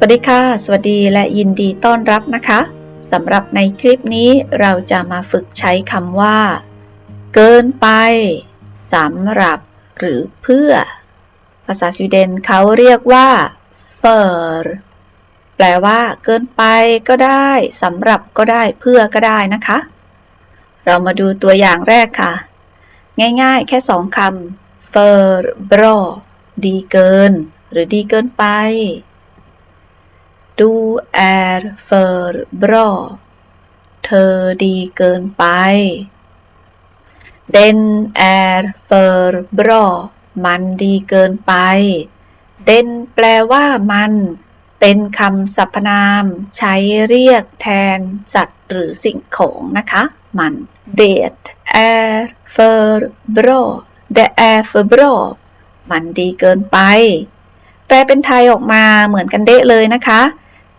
สวัสดีค่ะ สวัสดีและยินดีต้อนรับนะคะสำหรับในคลิปนี้เราจะมาฝึกใช้คำว่า เกินไปสำหรับ หรือเพื่อ ภาษาสวีเดนเขาเรียกว่า för แปลว่าเกินไปก็ได้สำหรับก็ได้เพื่อก็ได้นะคะ เรามาดูตัวอย่างแรกค่ะ ง่ายๆ แค่สองคำ för bra ดีเกิน หรือดีเกินไป Du är för bra เธอดีเกินไป Den är för bra มันดีเกินไป Den แปลว่ามัน เป็นคำสรรพนาม ใช้เรียกแทนสัตว์หรือสิ่งของนะคะ มัน Det är för bra Det är för bra มันดีเกินไป แปลเป็นไทยออกมาเหมือนกันเดะเลยนะคะ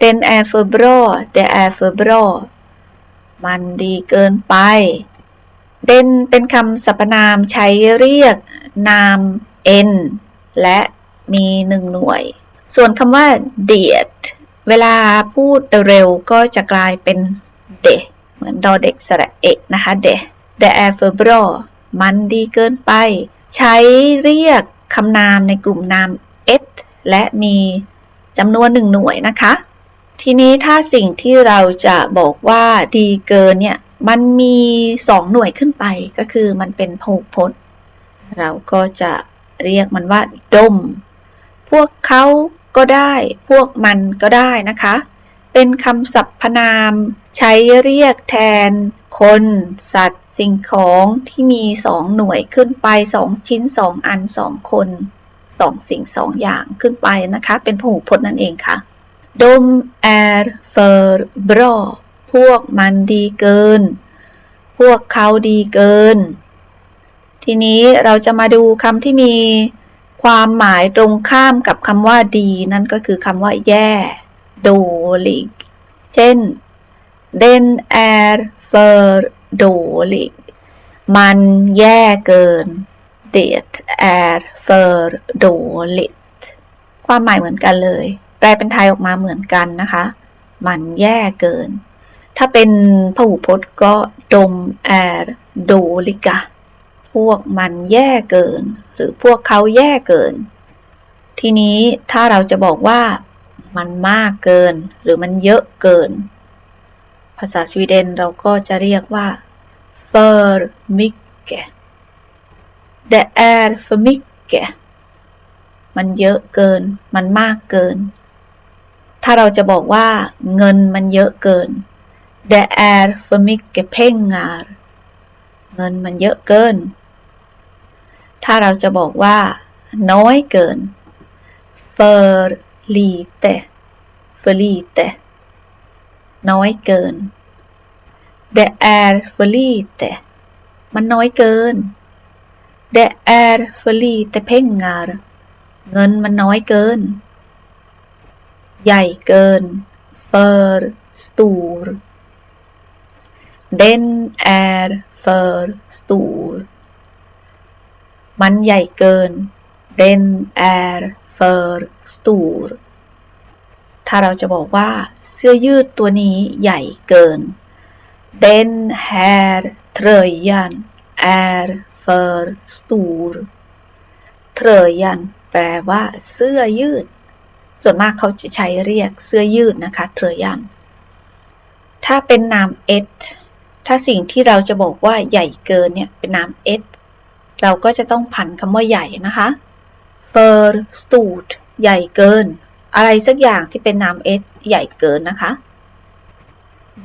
Den är för bra Det är för bra มันดีเกินไป Den เป็นคำสรรพนามใช้เรียกนาม n และมีหนึ่งหน่วย ส่วนคำว่า det เวลาพูดเร็วก็จะกลายเป็น de เหมือนดอเด็กสระเอกนะคะ de Det är för bra มันดีเกินไป ใช้เรียกคำนามในกลุ่มนาม et และมีจำนวนหนึ่งหน่วยนะคะ ทีนี้ถ้าสิ่งที่เราจะบอกว่าดีเกินเนี่ย มันมีสองหน่วยขึ้นไปก็คือมันเป็นผูกพจน์ เราก็จะเรียกมันว่าดม พวกเขาก็ได้ พวกมันก็ได้นะคะ เป็นคำสรรพนาม ใช้เรียกแทน คน สัตว์ สิ่งของที่มีสองหน่วยขึ้นไปสองชิ้นสองอันสองคนสองสิ่งสองอย่างขึ้นไปนะคะ เป็นพหูพจน์นั่นเองค่ะ ดม är för bra พวกมันดีเกิน พวกเขาดีเกิน ทีนี้เราจะมาดูคำที่มีความหมายตรงข้ามกับคำว่าดี นั่นก็คือคำว่าแย่ dålig เช่น den är för dålig มันแย่เกิน det är för dåligt ความหมายเหมือนกันเลย แปลเป็นไทยออกมาเหมือนกันนะคะ มันแย่เกิน ถ้าเป็นพหูพจน์ก็ดม är dåliga พวกมันแย่เกิน หรือพวกเขาแย่เกิน ทีนี้ถ้าเราจะบอกว่ามันมากเกิน หรือมันเยอะเกิน ภาษาสวีเดนเราก็จะเรียกว่า för mycket Det är för mycket มันเยอะเกิน มันมากเกิน ถ้าเราจะบอกว่าเงินมันเยอะเกิน Det är för mycket pengar เงินมันเยอะเกิน ถ้าเราจะบอกว่า น้อยเกิน för lite för lite น้อยเกิน Det är för lite มันน้อยเกิน Det är för lite pengar เงินมันน้อยเกิน ใหญ่เกิน för stor Den är för stor มันใหญ่เกิน Den är för stor ถ้าเราจะบอกว่าเสื้อยืดตัวนี้ใหญ่เกิน Den här tröjan är för stor tröjan แปลว่าเสื้อยืด ส่วนมากเขาจะใช้เรียกเสื้อยืดนะคะ tröjan ถ้าเป็นนาม et ถ้าสิ่งที่เราจะบอกว่าใหญ่เกินเนี่ยเป็นนาม et เราก็จะต้องผันคำว่าใหญ่นะคะ för stort ใหญ่เกิน อะไรสักอย่างที่เป็นนาม et ใหญ่เกินนะคะ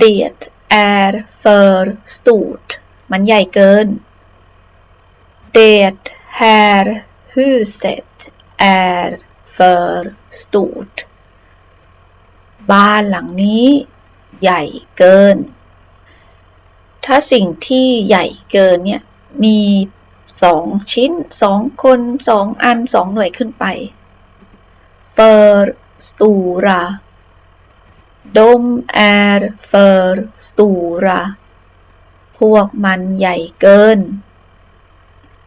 det är för stort มันใหญ่เกิน det här huset är för stort บ้านหลังนี้ใหญ่เกิน ถ้าสิ่งที่ใหญ่เกินเนี่ย มีสองชิ้นสองคนสองอันสองหน่วยขึ้นไป för stora de är för stora พวกมันใหญ่เกิน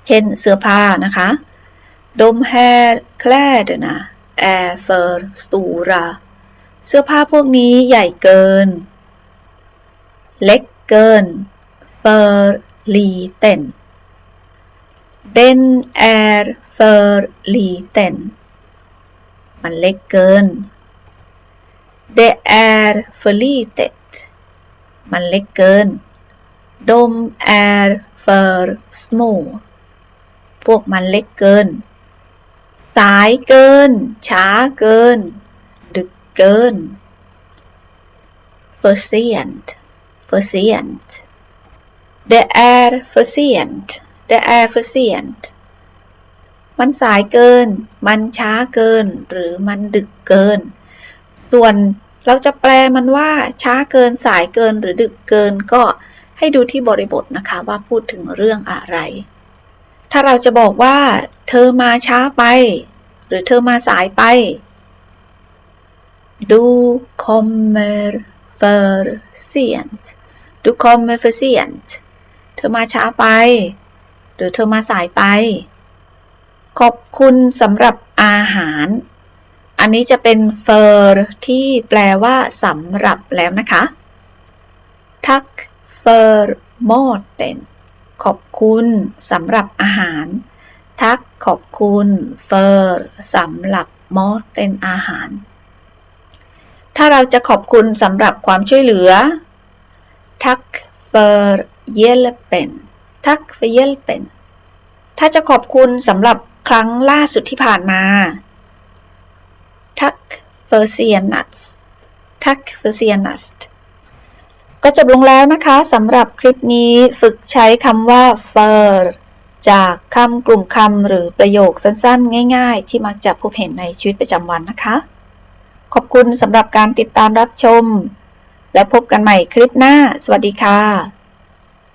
เช่นเสื้อผ้านะคะ de här kläderna är för stora เสื้อผ้าพวกนี้ใหญ่เกิน เล็กเกิน för liten den är för liten มันเล็กเกิน det är för litet มันเล็กเกิน de är för små พวกมันเล็กเกิน สายเกิน ช้าเกิน ดึกเกิน för sent för sent det är för sent det är för sent มันสายเกิน มันช้าเกิน หรือมันดึกเกิน ส่วนเราจะแปลมันว่าช้าเกิน สายเกิน หรือดึกเกินก็ให้ดูที่บริบทนะคะว่าพูดถึงเรื่องอะไร ถ้าเราจะบอกว่า เธอมาช้าไป หรือเธอมาสายไป du kommer för sent du kommer för sent เธอมาช้าไป หรือเธอมาสายไป ขอบคุณสำหรับอาหาร อันนี้จะเป็น för ที่แปลว่าสำหรับแล้วนะคะ tack för maten ขอบคุณสำหรับอาหาร ทักขอบคุณ för สำหรับ maten อาหาร ถ้าเราจะขอบคุณสำหรับความช่วยเหลือ tack för hjälpen tack för hjälpen ถ้าจะขอบคุณสำหรับครั้งล่าสุดที่ผ่านมา tack för senast tack för senast ก็ จบลงแล้วนะคะสำหรับคลิปนี้ฝึกใช้คำว่า fur จากคำกลุ่มคำหรือประโยคสั้นๆ ง่าย ๆ ที่มักจะพบเห็นในชีวิตประจำวันนะคะ ขอบคุณสำหรับการติดตามรับชม และพบกันใหม่คลิปหน้า สวัสดีค่ะ